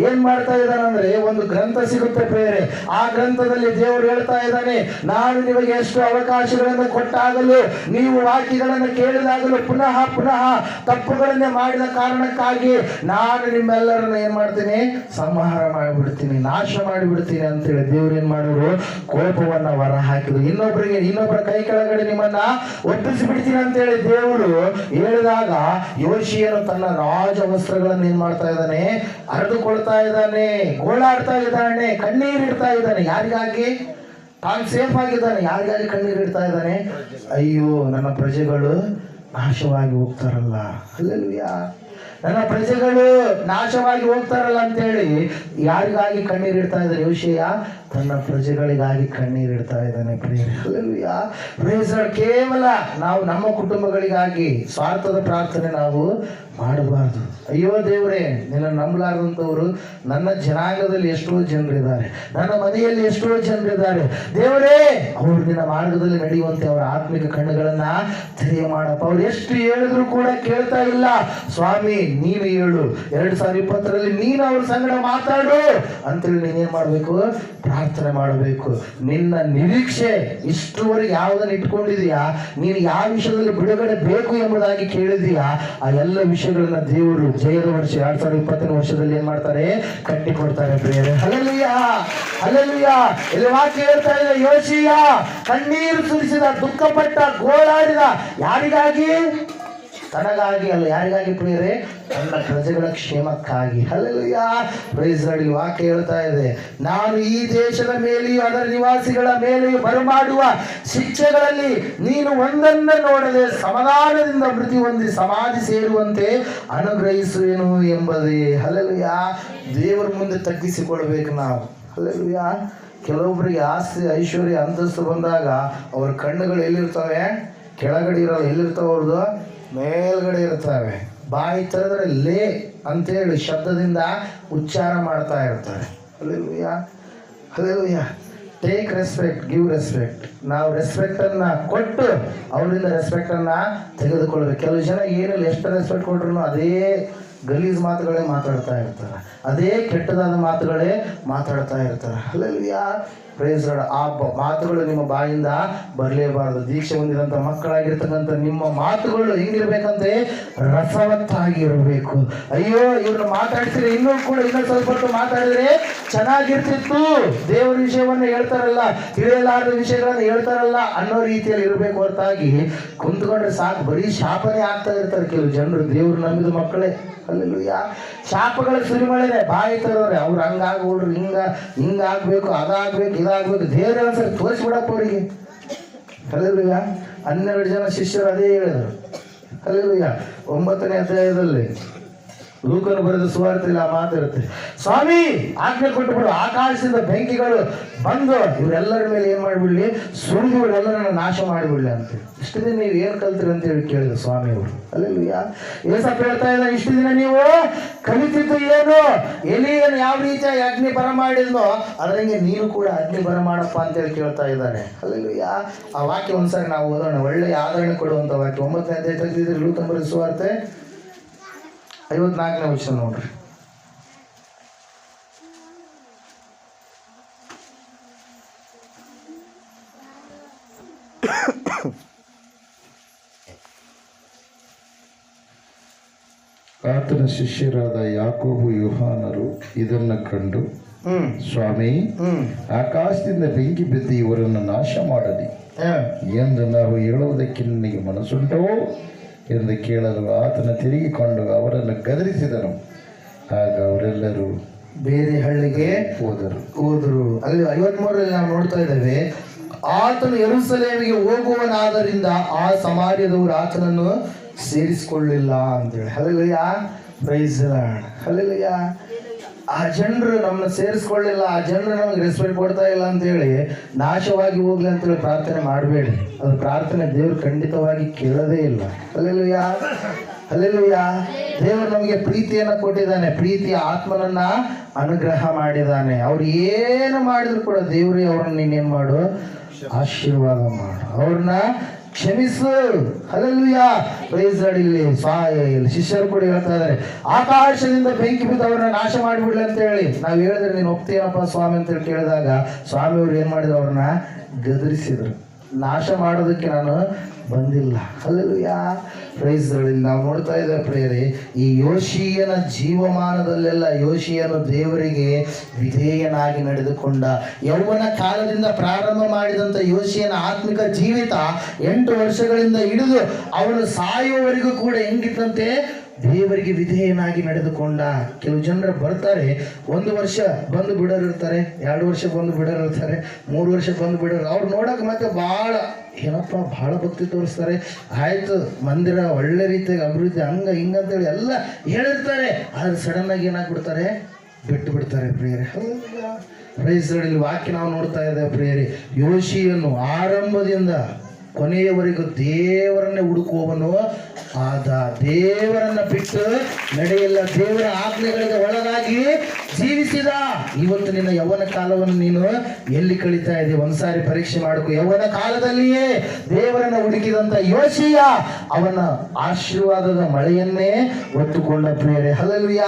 ಏನ್ ಮಾಡ್ತಾ ಇದ್ದಾನಂದ್ರೆ, ಒಂದು ಗ್ರಂಥ ಸಿಗುತ್ತೆ ಬೇರೆ ಆ ಗ್ರಂಥದಲ್ಲಿ ದೇವರು ಹೇಳ್ತಾ ಇದ್ದಾನೆ, ನಾನು ನಿಮಗೆ ಎಷ್ಟು ಅವಕಾಶಗಳನ್ನು ಕೊಟ್ಟಾಗಲೂ, ನೀವು ವಾಕ್ಯಗಳನ್ನು ಕೇಳಿದಾಗಲೂ ಪುನಃ ಪುನಃ ತಪ್ಪುಗಳನ್ನೇ ಮಾಡಿದ ಕಾರಣಕ್ಕಾಗಿ ನಾನು ನಿಮ್ಮೆಲ್ಲರನ್ನು ಏನ್ ಮಾಡ್ತೀನಿ, ಸಂಹಾರ ಮಾಡಿಬಿಡ್ತೀನಿ, ನಾಶ ಮಾಡಿಬಿಡ್ತೀನಿ ಅಂತೇಳಿ ದೇವ್ರು ಏನ್ ಮಾಡೋರು ಕೋಪವನ್ನ ಹೊರ ಹಾಕಿದ್ರು. ಇನ್ನೊಬ್ಬರಿಗೆ ಇನ್ನೊಬ್ಬರ ಕೈ ಕೆಳಗಡೆ ನಿಮ್ಮನ್ನ ಒಪ್ಪಿಸಿ ಬಿಡ್ತೀನಿ ಅಂತೇಳಿ ದೇವರು ಹೇಳಿದಾಗ ಯೋಶಿಯನು ತನ್ನ ರಾಜ ವಸ್ತ್ರಗಳನ್ನ ಏನ್ ಮಾಡ್ತಾ ಇದ್ದಾನೆ? ಹರಿದುಕೊಳ್ತಾ ಇದ್ದಾನೆ. ಗೋಳಾಡ್ತಾ ಇದ್ದಾನೆ. ಕಣ್ಣೀರಿಡ್ತಾ ಇದ್ದಾನೆ. ಯಾರಿಗಾಗಿ? ತಾನು ಸೇಫ್ ಆಗಿದ್ದಾನೆ. ಯಾರಿಗಾಗಿ ಕಣ್ಣೀರಿಡ್ತಾ ಇದ್ದಾನೆ? ಅಯ್ಯೋ, ನನ್ನ ಪ್ರಜೆಗಳು ನಾಶವಾಗಿ ಹೋಗ್ತಾರಲ್ಲ. ಅಲ್ಲೆಲ್ಲೂಯಾ ನನ್ನ ಪ್ರಜೆಗಳು ನಾಶವಾಗಿ ಹೋಗ್ತಾರಲ್ಲ ಅಂತೇಳಿ ಯಾರಿಗಾಗಿ ಕಣ್ಣೀರಿಡ್ತಾ ಇದ್ದಾರೆ ಯೋಶಿಯ ತನ್ನ ಪ್ರಜೆಗಳಿಗಾಗಿ ಕಣ್ಣೀರಿಡ್ತಾ ಇದ್ದಾನೆ. Praise God. ಕೇವಲ ನಾವು ನಮ್ಮ ಕುಟುಂಬಗಳಿಗಾಗಿ ಸ್ವಾರ್ಥದ ಪ್ರಾರ್ಥನೆ ನಾವು ಮಾಡಬಾರ್ದು. ಅಯ್ಯೋ ದೇವರೇ, ನಿನ್ನ ನಂಬಲಾರದಂಥವ್ರು ನನ್ನ ಜನಾಂಗದಲ್ಲಿ ಎಷ್ಟೋ ಜನರಿದ್ದಾರೆ. ನನ್ನ ಮನೆಯಲ್ಲಿ ಎಷ್ಟೋ ಜನರಿದ್ದಾರೆ. ದೇವರೇ, ಅವರು ನಿನ್ನ ಮಾರ್ಗದಲ್ಲಿ ನಡೆಯುವಂತೆ ಅವರ ಆತ್ಮಿಕ ಕಣ್ಣುಗಳನ್ನ ತೆರೆಯ ಮಾಡಪ್ಪ ಅವ್ರು ಎಷ್ಟು ಹೇಳಿದ್ರು ಕೂಡ ಕೇಳ್ತಾ ಇಲ್ಲ. ಸ್ವಾಮಿ ನೀನು ಹೇಳು. ಎರಡು ಸಾವಿರದ ಇಪ್ಪತ್ತರಲ್ಲಿ ನೀನು ಅವ್ರ ಸಂಗಡ ಮಾತಾಡು. ಅಂತೇಳಿ ನೀನೇನ್ ಮಾಡ್ಬೇಕು? ಮಾಡಬೇಕು. ನಿನ್ನ ನಿರೀಕ್ಷೆ ಇಷ್ಟುವರೆಗೆ ಯಾವ್ದನ್ನ ಇಟ್ಕೊಂಡಿದೀಯಾ ನೀನು ಯಾವ ವಿಷಯದಲ್ಲಿ ಬಿಡುಗಡೆ ಬೇಕು ಎಂಬುದಾಗಿ ಕೇಳಿದೀಯಾ ಆ ಎಲ್ಲ ವಿಷಯಗಳನ್ನ ದೇವರು ಜಯದ ವರ್ಷ ಎರಡ್ ಸಾವಿರದ ಇಪ್ಪತ್ತನೇ ವರ್ಷದಲ್ಲಿ ಏನ್ ಮಾಡ್ತಾರೆ? ಕಟ್ಟಿಕೊಡ್ತಾರೆ ಪ್ರಿಯರೇ. ಅಲಲಿಯಾ ಹಲಲಿಯ ಇಲ್ಲಿ ವಾಕ್ಯ ಹೇಳ್ತಾ ಇದೆ ಯೋಶಿಯ ಕಣ್ಣೀರು ಸುರಿಸಿದ, ದುಃಖಪಟ್ಟ, ಗೋಳಾಡಿದ ಯಾರಿಗಾಗಿ? ತನಗಾಗಿ ಅಲ್ಲ, ಯಾರಿಗಾಗಿ ಪ್ರಿಯರೇ? ತನ್ನ ಪ್ರಜೆಗಳ ಕ್ಷೇಮಕ್ಕಾಗಿ. ಅಲ್ಲಿ ವಾಕ್ಯ ಹೇಳ್ತಾ ಇದೆ. ನಾನು ಈ ದೇಶದ ಮೇಲೆಯೂ ಅದರ ನಿವಾಸಿಗಳ ಮೇಲೆಯೂ ಬರಮಾಡುವ ಶಿಕ್ಷೆಗಳಲ್ಲಿ ನೀನು ಒಂದನ್ನ ನೋಡದೆ ಸಮಾಧಾನದಿಂದ ಮೃತಿ ಹೊಂದಿ ಸಮಾಧಿ ಸೇರುವಂತೆ ಅನುಗ್ರಹಿಸುವೆನು ಎಂಬುದೇ. ಹಲಲಿಯ ದೇವರ ಮುಂದೆ ತಗ್ಗಿಸಿಕೊಳ್ಬೇಕು ನಾವು. ಹಲಲಿಯ ಕೆಲವೊಬ್ಬರಿಗೆ ಆಸ್ತಿ, ಐಶ್ವರ್ಯ, ಅಂತಸ್ತು ಬಂದಾಗ ಅವ್ರ ಕಣ್ಣುಗಳು ಎಲ್ಲಿರ್ತವೆ? ಕೆಳಗಡೆ ಇರಲ್ಲ. ಎಲ್ಲಿರ್ತಾವ ಅವ್ರದ್ದು? ಮೇಲ್ಗಡೆ ಇರ್ತವೆ ಬಾಯಿ ತೆರೆದ್ರೆ ಲೇ ಅಂತೇಳಿ ಶಬ್ದದಿಂದ ಉಚ್ಚಾರ ಮಾಡ್ತಾ ಇರ್ತಾರೆ hallelujah take respect give respect ನಾವು ರೆಸ್ಪೆಕ್ಟನ್ನು ಕೊಟ್ಟು ಅವರಿಂದ ರೆಸ್ಪೆಕ್ಟನ್ನು ತೆಗೆದುಕೊಳ್ಬೇಕು ಕೆಲವು ಜನ ಏನಿಲ್ಲ ಎಷ್ಟು ರೆಸ್ಪೆಕ್ಟ್ ಕೊಟ್ರು ಅದೇ ಗಲೀಜ್ ಮಾತುಗಳೇ ಮಾತಾಡ್ತಾ ಇರ್ತಾರೆ. ಅದೇ ಕೆಟ್ಟದಾದ ಮಾತುಗಳೇ ಮಾತಾಡ್ತಾ ಇರ್ತಾರೆ. ಅಲ್ಲೆಲ್ಲೂಯ್ಯ ಪ್ರೈಸ್ ಆ ಮಾತುಗಳು ನಿಮ್ಮ ಬಾಯಿಂದ ಬರಲೇಬಾರದು. ದೀಕ್ಷೆ ಹೊಂದಿದಂಥ ಮಕ್ಕಳಾಗಿರ್ತಕ್ಕಂಥ ನಿಮ್ಮ ಮಾತುಗಳು ಹೆಂಗಿರ್ಬೇಕಂತೆ, ರಸವತ್ತಾಗಿರಬೇಕು. ಅಯ್ಯೋ, ಇವ್ರನ್ನ ಮಾತಾಡ್ತೀರಿ ಇನ್ನೂ ಕೂಡ ಇನ್ನೂ ಸ್ವಲ್ಪ ಹೊತ್ತು ಮಾತಾಡಿದ್ರೆ ಚೆನ್ನಾಗಿರ್ತಿತ್ತು. ದೇವರ ವಿಷಯವನ್ನ ಹೇಳ್ತಾರಲ್ಲ, ತಿಳಿಯಲಾರದ ವಿಷಯಗಳನ್ನು ಹೇಳ್ತಾರಲ್ಲ ಅನ್ನೋ ರೀತಿಯಲ್ಲಿ ಇರಬೇಕು ಹೊರತಾಗಿ ಕುಂತ್ಕೊಂಡ್ರೆ ಸಾಕು. ಬರೀ ಶಾಪನೇ ಆಗ್ತಾ ಇರ್ತಾರೆ ಕೆಲವು ಜನರು. ದೇವ್ರು ನಂಬಿದ ಮಕ್ಕಳೇ. ಯಾ ಶಾಪಗಳ ಸುರಿಮಳೆನೆ. ಬಾಯಿ ತರೋರೆ ಅವ್ರು ಹಂಗಾಗ್ಬೋಡ್ರಿ ಹಿಂಗ, ಹಿಂಗಾಗ್ಬೇಕು, ಅದಾಗ್ಬೇಕು. ಇದಾಗ್ಬೇಕು ದೇವ್ರ ಒಂದ್ಸರಿ ತೋರಿಸ್ಬಿಡಪ್ಪ ಅವರಿಗೆ. ಅಲ್ಲೆಲ್ಲೂಯ್ಯ ಹನ್ನೆರಡು ಜನ ಶಿಷ್ಯರು ಅದೇ ಹೇಳಿದ್ರು. ಅಲ್ಲೆಲ್ಲೂಯ್ಯ ಒಂಬತ್ತನೇ ಅಧ್ಯಾಯದಲ್ಲಿ. ಲೂಕನು ಬರೆದ ಸುವಾರ್ತೆಯಲ್ಲಿ ಆ ಮಾತಿರುತ್ತೆ ಸ್ವಾಮಿ, ಆಜ್ಞೆ ಕೊಟ್ಟುಬಿಡು. ಆಕಾಶದಿಂದ ಬೆಂಕಿಗಳು ಬಂದು ಇವರೆಲ್ಲರ ಮೇಲೆ ಏನು ಮಾಡ್ಬಿಡ್ಲಿ? ಇವರೆಲ್ಲರನ್ನ ನಾಶ ಮಾಡಿಬಿಡ್ಲಿ ಅಂತ ಇಷ್ಟು ದಿನ ನೀವು ಏನು ಕಲ್ತೀರಿ ಅಂತ ಹೇಳಿ ಕೇಳಿದ್ರು ಸ್ವಾಮಿ ಅವರು. ಅಲ್ಲೆಲ್ಲೂಯ್ಯ ಏಸಪ್ಪ ಹೇಳ್ತಾ ಇಲ್ಲ ಇಷ್ಟು ದಿನ ನೀವು ಕಲಿತಿದ್ದು ಏನು? ಎಲಿಯನ್ನು ಯಾವ ರೀತಿಯಾಗಿ ಅಗ್ನಿ ಬರ ಮಾಡಿದ್ನೋ, ಅದರಂಗೆ ನೀನು ಕೂಡ ಅಗ್ನಿ ಬರ ಮಾಡಪ್ಪ ಅಂತೇಳಿ ಕೇಳ್ತಾ ಇದ್ದಾರೆ. ಅಲ್ಲೆಲ್ಲೂಯ್ಯ ಆ ವಾಕ್ಯ ಒಂದ್ಸರಿ ನಾವು ಓದೋಣ. ಒಳ್ಳೆಯ ಆದರಣೆ ಕೊಡುವಂತ ವಾಕ್ಯ. ಒಂಬತ್ತನೇ ಅಧ್ಯಾಯ ತೆಗೆದಿದ್ರೆ. ಸುವಾರ್ತೆ. ಐವತ್ನಾಲ್ಕನೇ ವಿಷಯ ನೋಡ್ರಿ. ಆತನ ಶಿಷ್ಯರಾದ ಯಾಕೋಬು ಯುಹಾನರು ಇದನ್ನ ಕಂಡು ಹ್ಮ್. ಸ್ವಾಮಿ ಆಕಾಶದಿಂದ ಬೆಂಕಿ ಬಿದ್ದು ಇವರನ್ನು ನಾಶ ಮಾಡಲಿ. ಎಂದು ನಾವು ಹೇಳುವುದಕ್ಕೆ ನಿನಗೆ ಮನಸ್ಸುಂಟೋ? ಎಂದು ಕೇಳಲು ಆತನ ತಿರುಗಿಕೊಂಡು ಅವರನ್ನು ಗದರಿಸಿದನು. ಆಗ ಅವರೆಲ್ಲರೂ ಬೇರೆ ಹಳ್ಳಿಗೆ ಹೋದರು. ಹೋದರು. ಅಲ್ಲಿ ಐವತ್ಮೂರರಲ್ಲಿ ನಾವು ನೋಡ್ತಾ ಇದ್ದೇವೆ ಆತನು ಯೆರೂಸಲೇಮಿಗೆ ಹೋಗುವನಾದ್ದರಿಂದ ಆ ಸಮಾಜದವರು ಆತನನ್ನು ಸೇರಿಸಿಕೊಳ್ಳಿಲ್ಲ ಅಂತೇಳಿ ಹಲಗಯ್ಯ ಪ್ರೈಸ್ ಹಲಲಯ್ಯ ಆ ಜನರು ನಮ್ಮನ್ನ ಸೇರಿಸ್ಕೊಳ್ಳಿಲ್ಲ, ಆ ಜನರು ನಮ್ಗೆ ರೆಸ್ಪೆಕ್ಟ್ ಕೊಡ್ತಾ ಇಲ್ಲ ಅಂತ ಹೇಳಿ ನಾಶವಾಗಿ ಹೋಗ್ಲಿ ಅಂತೇಳಿ ಪ್ರಾರ್ಥನೆ ಮಾಡಬೇಡಿ. ಅದು ಪ್ರಾರ್ಥನೆ ದೇವ್ರು ಖಂಡಿತವಾಗಿ ಕೇಳದೇ ಇಲ್ಲ. ಅಲ್ಲೆಲ್ಲೂಯ್ಯ ಅಲ್ಲೆಲ್ಲೂಯ್ಯ ದೇವರು ನಮಗೆ ಪ್ರೀತಿಯನ್ನ ಕೊಟ್ಟಿದ್ದಾನೆ ಪ್ರೀತಿಯ ಆತ್ಮನನ್ನ ಅನುಗ್ರಹ ಮಾಡಿದ್ದಾನೆ. ಅವ್ರು ಏನು ಮಾಡಿದ್ರು ಕೂಡ ದೇವ್ರಿ ಅವ್ರನ್ನ ನೀನೇನ್ ಮಾಡು? ಆಶೀರ್ವಾದ ಮಾಡು. ಅವ್ರನ್ನ ಕ್ಷಮಿಸು. ಅಲ್ಲೆಲ್ಲೂಯ್ಯ ಪ್ರೈಸ್ ಇಲ್ಲಿ ಇಲ್ಲಿ ಶಿಷ್ಯರು ಕೂಡ ಹೇಳ್ತಾ ಇದ್ದಾರೆ. ಆಕಾಶದಿಂದ ಬೆಂಕಿ ಬಿದ್ದು ಅವ್ರನ್ನ ನಾಶ ಮಾಡಿಬಿಡ್ಲಿ ಅಂತ ಹೇಳಿ ನಾವು ಹೇಳಿದ್ರೆ ನೀನು ಒಪ್ತೀಯಪ್ಪ ಸ್ವಾಮಿ ಅಂತ ಹೇಳಿ ಕೇಳಿದಾಗ ಸ್ವಾಮಿ ಅವ್ರು ಏನ್ ಮಾಡಿದ್ರು ಅವ್ರನ್ನ ಗದರಿಸಿದ್ರು. ನಾಶ ಮಾಡೋದಕ್ಕೆ ನಾನು ಬಂದಿಲ್ಲ. ಅಲ್ಲೂ ಯಾ ಪ್ರೈಸ್ಗಳಲ್ಲಿ ನಾವು ನೋಡ್ತಾ ಇದ್ದಾರೆ ಪ್ರೇರಿ ಈ ಯೋಶಿಯನ ಜೀವಮಾನದಲ್ಲೆಲ್ಲ ಯೋಶಿಯನು ದೇವರಿಗೆ ವಿಧೇಯನಾಗಿ ನಡೆದುಕೊಂಡ, ಯೌವನ ಕಾಲದಿಂದ ಪ್ರಾರಂಭ ಮಾಡಿದಂಥ ಯೋಶಿಯನ ಆತ್ಮಿಕ ಜೀವಿತ ಎಂಟು ವರ್ಷಗಳಿಂದ ಹಿಡಿದು ಅವನು ಸಾಯುವವರೆಗೂ ಕೂಡ ಹೆಂಗಿತ್ತಂತೆ? ದೇವರಿಗೆ ವಿಧೇಯನಾಗಿ ನಡೆದುಕೊಂಡ ಕೆಲವು ಜನರು ಬರ್ತಾರೆ. ಒಂದು ವರ್ಷ ಬಂದು ಬಿಡೋರು ಇರ್ತಾರೆ ಎರಡು ವರ್ಷ ಬಂದು ಬಿಡೋರು ಇರ್ತಾರೆ ಮೂರು ವರ್ಷ ಬಂದು ಬಿಡೋರು. ಅವ್ರು ನೋಡೋಕೆ ಮತ್ತೆ ಭಾಳ ಏನಪ್ಪ, ಭಾಳ ಭಕ್ತಿ ತೋರಿಸ್ತಾರೆ. ಆಯಿತು, ಮಂದಿರ ಒಳ್ಳೆ ರೀತಿಯಾಗಿ ಅಭಿವೃದ್ಧಿ, ಹಂಗ ಹಿಂಗ ಅಂತೇಳಿ ಎಲ್ಲ ಹೇಳಿರ್ತಾರೆ. ಆದ್ರೆ ಸಡನ್ ಆಗಿ ಏನಾಗ್ಬಿಡ್ತಾರೆ? ಬಿಟ್ಟು ಬಿಡ್ತಾರೆ ಪ್ರಿಯರೇ. ಪ್ರೈಸ್ ಇಲ್ಲಿ ವಾಕ್ಯ ನಾವು ನೋಡ್ತಾ ಇದ್ದೇವೆ ಪ್ರಿಯರಿ. ಯೋಶಿಯನ್ನು ಆರಂಭದಿಂದ ಕೊನೆಯವರೆಗೂ ದೇವರನ್ನೇ ಹುಡುಕುವವನು ಆದ ದೇವರನ್ನ ಬಿಟ್ಟು ನಡೆಯಲ್ಲ, ದೇವರ ಆಜ್ಞೆಗಳಿಗೆ ಒಳಗಾಗಿ ಜೀವಿಸಿದ. ಇವತ್ತು ನಿನ್ನ ಯೌವನ ಕಾಲವನ್ನು ನೀನು ಎಲ್ಲಿ ಕಳೀತಾ ಇದೆ ಒಂದ್ಸಾರಿ ಪರೀಕ್ಷೆ ಮಾಡಕು. ಯೌವನ ಕಾಲದಲ್ಲಿಯೇ ದೇವರನ್ನ ಹುಡುಕಿದಂತ ಯೋಶಿಯ ಅವನ ಆಶೀರ್ವಾದದ ಮಳೆಯನ್ನೇ ಒತ್ತುಕೊಂಡ ಪ್ರೇರೆ ಹಲಲ್ವಿಯ